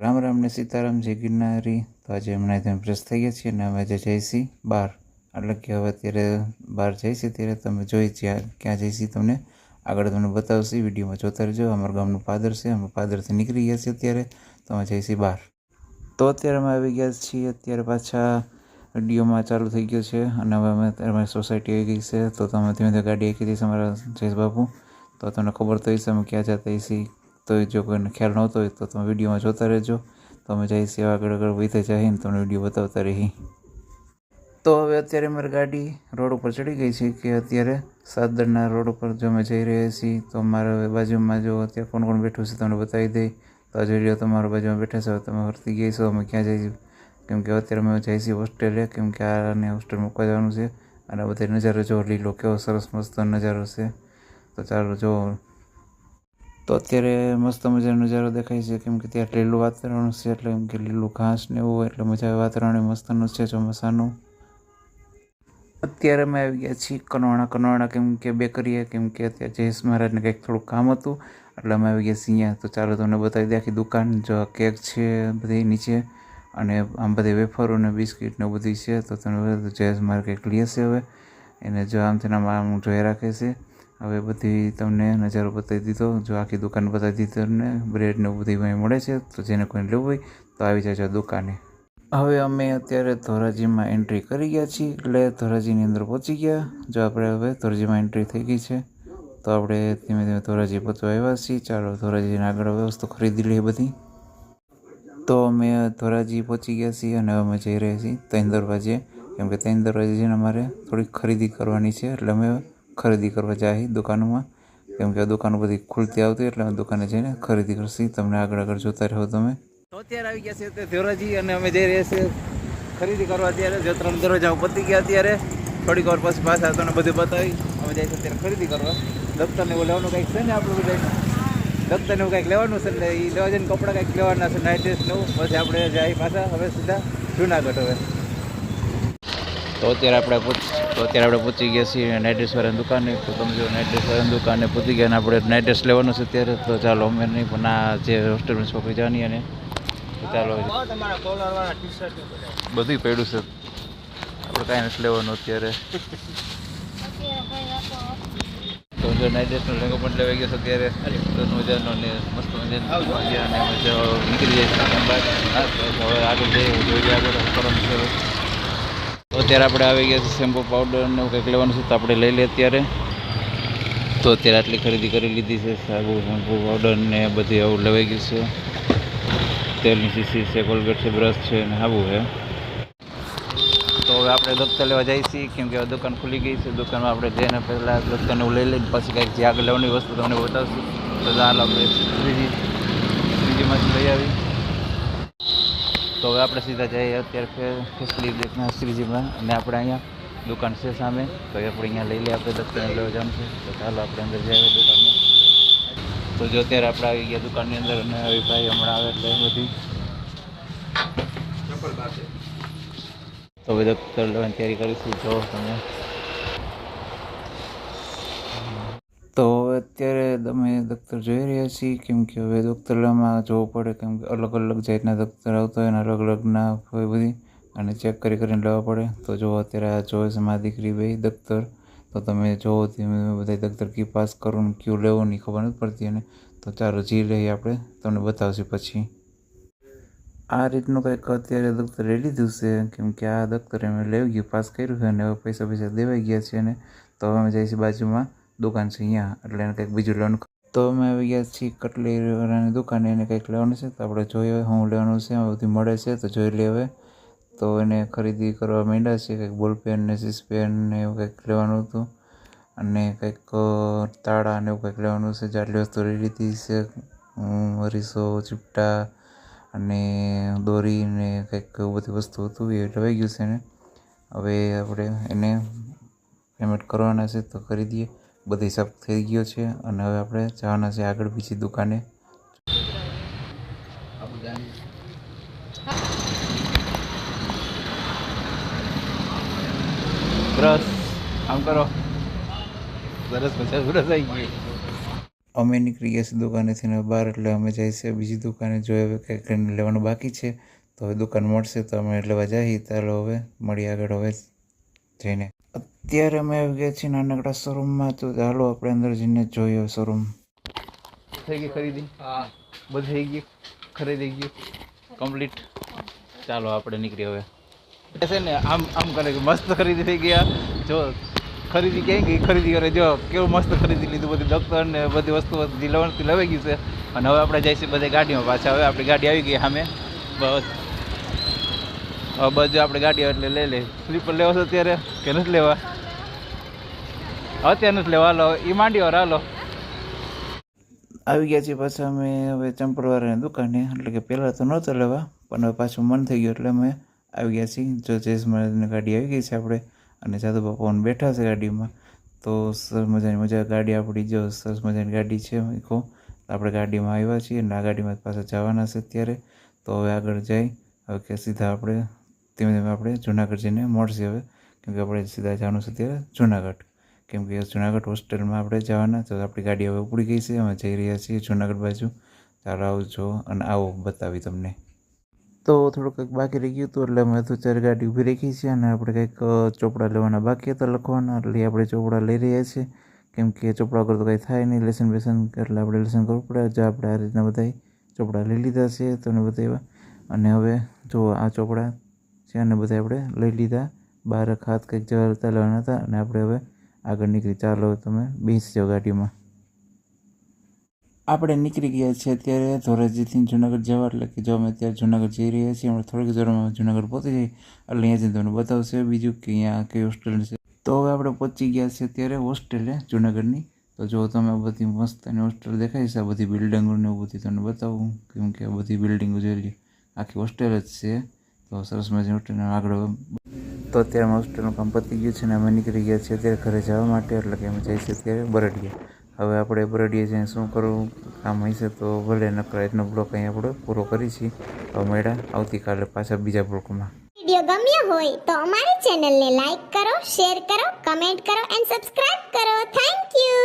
રામ રામ ને સીતારામ, જય ગિરનારી. તો આજે હમણાં ત્યાં ફ્રેશ થઈ ગયા છીએ અને અમે આજે જઈશી બહાર એટલે કે હવે અત્યારે બહાર જઈશી ત્યારે તમે જોઈ જ્યાં ક્યાં જઈશી તમને આગળ તમને બતાવશી. વિડીયોમાં જોતા રહેજો. અમારા ગામનું પાદર છે. અમે પાદરથી નીકળી ગયા છીએ અત્યારે. તો અમે જઈશી બહાર તો અત્યારે અમે આવી ગયા છીએ. અત્યારે પાછા વિડીયોમાં ચાલુ થઈ ગયો છે. અને હવે અમે અમારી સોસાયટી આવી ગઈ છે. તો તમે ધીમે ધીમે ગાડી એકી દઈશ અમારા જયેશ બાપુ તો તમને ખબર તો છે અમે ક્યાં જતા હશી તો જો કોઈને ખ્યાલ નહોતો હોય તો તમે વિડીયોમાં જોતા રહેજો. તો અમે જઈ સેવા આગળ આગળ વધે જઈને તમને વીડિયો બતાવતા રહી તો હવે અત્યારે મારી ગાડી રોડ ઉપર ચડી ગઈ છે કે અત્યારે સાદરના રોડ ઉપર જો અમે જઈ રહ્યા છીએ. તો મારા હવે બાજુમાં જો અત્યારે કોણ કોણ બેઠું છે તમને બતાવી દઈ. તો આ જોઈ લો તમારા બાજુમાં બેઠા છો, તમે વર્તી ગઈ છો, અમે ક્યાં જઈશું કેમ કે અત્યારે અમે જઈ છીએ હોસ્ટેલે કેમ કે આને હોસ્ટેલ મૂકવા જવાનું છે. અને બધા નજારો જો લીલો, કેવો સરસ મસ્ત નજારો છે. તો ચાલો જો તો અત્યારે મસ્ત મજાનો નજારો દેખાય છે. કેમ કે ત્યાં લીલું વાતાવરણ છે એટલે એમ કે લીલું ઘાસ ને એવું એટલે મજા આવે. વાતાવરણ મસ્તનું છે ચોમાસાનું. અત્યારે અમે આવી ગયા છીએ કનવાણા કનવાણા કેમ કે બેકરીએ કેમ કે અત્યારે જયેશ મહારાજને કંઈક થોડું કામ હતું. એટલે અમે આવી ગયા છીએ તો ચાલો તમને બતાવી દે આખી દુકાન, જો કેક છે બધી નીચે. અને આમ બધી વેફરો ને બિસ્કિટ ને બધી છે. તો તમને જયેશ મહારાજ કંઈક લે છે હવે. એને જો આમ આમ જોઈ રાખે છે. હવે બધી તમને નજારો બતાવી દીધો. જો આખી દુકાન બતાવી દીધી તમને. બ્રેડ ને બધું અહીં મળે છે. તો જેને કોઈને લેવું હોય તો આવી જજો દુકાને. હવે અમે અત્યારે ધોરાજીમાં એન્ટ્રી કરી ગયા છીએ. એટલે ધોરાજીની અંદર પહોંચી ગયા. જો આપણે હવે ધોરાજીમાં એન્ટ્રી થઈ ગઈ છે, તો આપણે ધીમે ધીમે ધોરાજી પહોંચવા આવ્યા છીએ. ચાલો ધોરાજીને આગળ વસ્તુ ખરીદી લઈએ બધી. તો અમે ધોરાજી પહોંચી ગયા છીએ અને અમે જઈ રહ્યા છીએ. ત્રણ દરવાજે. કેમ કે ત્રણ દરવાજે જઈને અમારે થોડીક ખરીદી કરવાની છે. એટલે અમે ખરીદી કરવા જાય દુકાનોમાં. કેમ કે આ દુકાનો બધી ખુલતી આવતી એટલે અમે દુકાને જઈને ખરીદી કરશી. તમને આગળ આગળ જોતા રહો તમે. અત્યારે આવી ગયા છે તે ધોરાજી અને અમે જઈ રહ્યા છીએ ખરીદી કરવા અત્યારે. જો ત્રણ દરવાજા પતી ગયા અત્યારે. થોડીક વાર પછી પાછા તમને બધું બતાવી. અમે જઈશું અત્યારે ખરીદી કરવા. દફતરને એવું લેવાનું કંઈક છે ને આપણું બધા? દફતરને એવું કંઈક લેવાનું છે એટલે એ લેવા જઈને કપડાં કંઈક લેવાના છે નાઇટ ડ્રેસ ને પછી આપણે જાય પાછા હવે સીધા જુનાગઢ હવે. તો અત્યારે આપણે તો અત્યારે આપણે પહોંચી ગયા છીએ નાઇટ ડ્રેસ વાળાની દુકાને. તો તમે જો નાઇટ ડ્રેસ વાળાની દુકાને પહોંચી ગયા આપણે નાઇટ ડ્રેસ લેવાનું છે અત્યારે, તો ચાલો અમે નહીં, પણ આ જે હોસ્ટેલની છોકરી જવાની અને ચાલો બધું પડ્યું છે. આપણે કાંઈ નથી લેવાનું અત્યારે. તો જો નાઇટ ડ્રેસનો લેંગો પણ લેવાઈ ગયો છે અત્યારે. મજાનો ને મસ્ત મજાનો અને નીકળી જાય હવે આગળ જઈએ, જોઈએ આગળ. કરવાનું છે અત્યારે આપણે આવી ગયા છે શેમ્પૂ પાવડર ને એવું કંઈક લેવાનું છે તો આપણે લઈ લઈએ અત્યારે. તો અત્યારે આટલી ખરીદી કરી લીધી છે, સાબુ, શેમ્પૂ પાવડર ને બધી આવું લેવાઈ ગયું છે. તેલની શીશી છે, કોલગેટ છે, બ્રશ છે ને આવું છે. તો હવે આપણે દફતર લેવા જઈએ છીએ, કેમ કે દુકાન ખુલી ગઈ છે. દુકાનમાં આપણે જઈને પહેલાં દફતરને એવું લઈ લઈને પછી કંઈક જે આગળ લેવાની વસ્તુ તમને બતાવશું. તો ચાલો આપણે ત્રીજી ત્રીજીમાંથી લઈ આવી. તો હવે આપણે સીધા જઈએ અત્યારે સ્લીપ ફેસિલિટીના શ્રીજીમાં અને આપણે અહીંયા દુકાન છે સામે. તો આપણે અહીંયા લઈ લઈએ આપણે દફતરને લેવા જવાનું છે. તો ચાલો આપણે અંદર જઈએ દુકાનમાં. તો જો અત્યારે આપણે આવી ગયા દુકાનની અંદર અને હવે ભાઈ હમણાં આવે એટલે બધી. તો હવે દફતર લેવાની તૈયારી કરીશું. જો તમે તો હવે અત્યારે તમે દફતર જોઈ રહ્યા છીએ. કેમ કે હવે દફતરમાં જોવું પડે, કેમ કે અલગ અલગ જાતના દફતર આવતા હોય અને અલગ અલગના હોય બધી, અને ચેક કરી કરીને લેવા પડે. તો જો અત્યારે આ જોવે છે મારી દીકરી બે દફતર તો તમે જોવો ધીમે બધા દફતર કી પાસ કરો ને ક્યુ લેવો ની ખબર નથી પડતી અને તો ચાલો જી લઈએ આપણે, તમને બતાવશું પછી. આ રીતનું કંઈક અત્યારે દફતર લઈ લીધું છે, કેમ કે આ દફતર અમે લઈ ગયું પાસ કર્યું છે અને હવે પૈસા પૈસા દેવાઈ ગયા છે અને તો અમે જઈશું બાજુમાં. દુકાન છે અહીંયા, એટલે એને કંઈક બીજું લેવાનું તો અમે આવી ગયા છીએ કટલેરીવાળાની દુકાને, એને કંઈક લેવાનું છે, તો આપણે જોઈએ હું લેવાનું છે બધું મળે છે, તો જોઈ લે હવે. તો એને ખરીદી કરવા માંડ્યા છે, કંઈક બોલ પેન ને સીસ પેન ને એવું કંઈક લેવાનું હતું. અને કંઈક તાળા ને એવું કંઈક લેવાનું છે જાટલી વસ્તુ લઈ લીધી છે અરીસો, ચીપટા અને દોરી ને કંઈક એવું બધી વસ્તુ હતું, એ લવાઈ ગયું છે એને. હવે આપણે એને પેમેન્ટ કરવાના છે, તો કરી દઈએ બધી હિસાબ થઈ ગયો છે અને હવે આપણે જવાના છે આગળ બીજી દુકાને. બ્રશ આમ કરો. સરસ મજા આવી ગયું. અમે નીકળી ગયા છીએ દુકાનેથી ને બહાર એટલે અમે જઈએ છીએ બીજી દુકાને. જો હવે કંઈક કરીને લેવાનું બાકી છે તો હવે દુકાન મળશે તો અમે લેવા જઈએ. ચાલો હવે મળીએ આગળ હવે જઈને. અત્યારે અમે આવી ગયા છીએ નાનકડા શોરૂમમાં તો ચાલો આપણે અંદર જઈને જોઈએ શોરૂમ. થઈ ગઈ ખરીદી? હા. બધું થઈ ગયું? ખરીદી ગયું? કમ્પ્લીટ? ચાલો આપણે નીકળી હવે. છે ને આમ આમ કરે મસ્ત ખરીદી થઈ ગયા. જો ખરીદી ક્યાંય ગઈ? ખરીદી કરે. જો કેવું મસ્ત ખરીદી લીધું. બધી દફતર ને બધી વસ્તુ લવણથી લવાઈ ગયું છે. અને હવે આપણે જઈશું બધી ગાડીમાં પાછા. હવે આપણી ગાડી આવી ગઈ સામે. બસ. બસ આપણે ગાડી એટલે લઈ લઈએ. સ્લીપર લેવો છો અત્યારે. કે નથી લેવા? અત્યારે નથી લેવા. હાલો એ માંડી વાર હાલો. આવી ગયા છીએ પાછા અમે હવે ચંપડવાળાની દુકાને. એટલે કે પહેલાં તો નહોતો લેવા, પણ હવે પાછું મન થઈ ગયું એટલે અમે આવી ગયા છીએ. જો જયેશ મહારાજની ગાડી આવી ગઈ છે આપણે, અને જાદુ બાપાઓને બેઠા છે ગાડીમાં. તો સરસ મજાની મજા ગાડી આપણી. જો સરસ મજાની ગાડી છે કહો આપણે ગાડીમાં આવ્યા છીએ, અને આ ગાડીમાં પાછા જવાના છે અત્યારે. તો હવે આગળ જઈ, હવે કે સીધા આપણે ધીમે ધીમે આપણે જુનાગઢ જઈને મળશે હવે. કેમ કે આપણે સીધા જવાનું છે અત્યારે જુનાગઢ. કેમ કે જુનાગઢ હોસ્ટેલમાં આપણે જવાના તો આપણી ગાડી હવે ઉપડી ગઈ છે. અમે જઈ રહ્યા છીએ જુનાગઢ બાજુ. ચાલો આવજો અને આવો બતાવી તમને. તો થોડુંક કંઈક બાકી રહી ગયું હતું એટલે અમે તો ચાર ગાડી ઊભી રાખી છે અને આપણે કંઈક ચોપડા લેવાના બાકી હતા લખવાના. એટલે આપણે ચોપડા લઈ રહ્યા છીએ. કેમ કે ચોપડા વગર તો કંઈ થાય નહીં. લેસન બેસન એટલે આપણે લેસન કરવું પડે. જો આપણે આ રીતના બધા ચોપડા લઈ લીધા છે. તમને બતાવ્યા. અને હવે જો આ ચોપડા છે અને બધા આપણે લઈ લીધા. બાર હાથ કંઈક જવા હતા લેવાના હતા અને આપણે હવે આગળ નીકળી. ચાલો તમે બેસી જાઓ ગાડીમાં. આપણે નીકળી ગયા છીએ અત્યારે ધોરાજીથી જુનાગઢ જવા. એટલે કે જો અમે અત્યારે જુનાગઢ જઈ રહ્યા છીએ, હમણાં થોડીક જોરમાં જુનાગઢ પહોંચી જઈએ. એટલે અહીંયા જઈને તમને બતાવશે બીજું કે અહીંયા કઈ હોસ્ટેલ છે. તો હવે આપણે પહોંચી ગયા છીએ અત્યારે હોસ્ટેલે જુનાગઢની. તો જો તમે બધી મસ્ત અને હોસ્ટેલ દેખાય છે, આ બધી બિલ્ડિંગોને એવું બધી તમને બતાવું. કેમ કે આ બધી બિલ્ડિંગો જોઈ લઈએ આખી હોસ્ટેલ જ છે. તો સરસ મજાની હોસ્ટેલના આગળ તો અત્યારે અમારું હોસ્ટેલનું કામ પતી ગયું છે ને અમે નીકળી ગયા છીએ અત્યારે ઘરે જવા માટે, એટલે કે અમે જઈએ છીએ અત્યારે બરડીએ. હવે આપણે બરડીએ જઈને શું કરવું, કામ હશે તો ભલે નકરા એટલો બ્લોક અહીં આપણે પૂરો કરી છીએ. હવે મળ્યા આવતીકાલે પાછા બીજા બ્લોકમાં. વીડિયો ગમ્યો હોય તો અમારી ચેનલને લાઈક કરો, શેર કરો, કમેન્ટ કરો, એન્ડ સબસ્ક્રાઇબ કરો. Thank you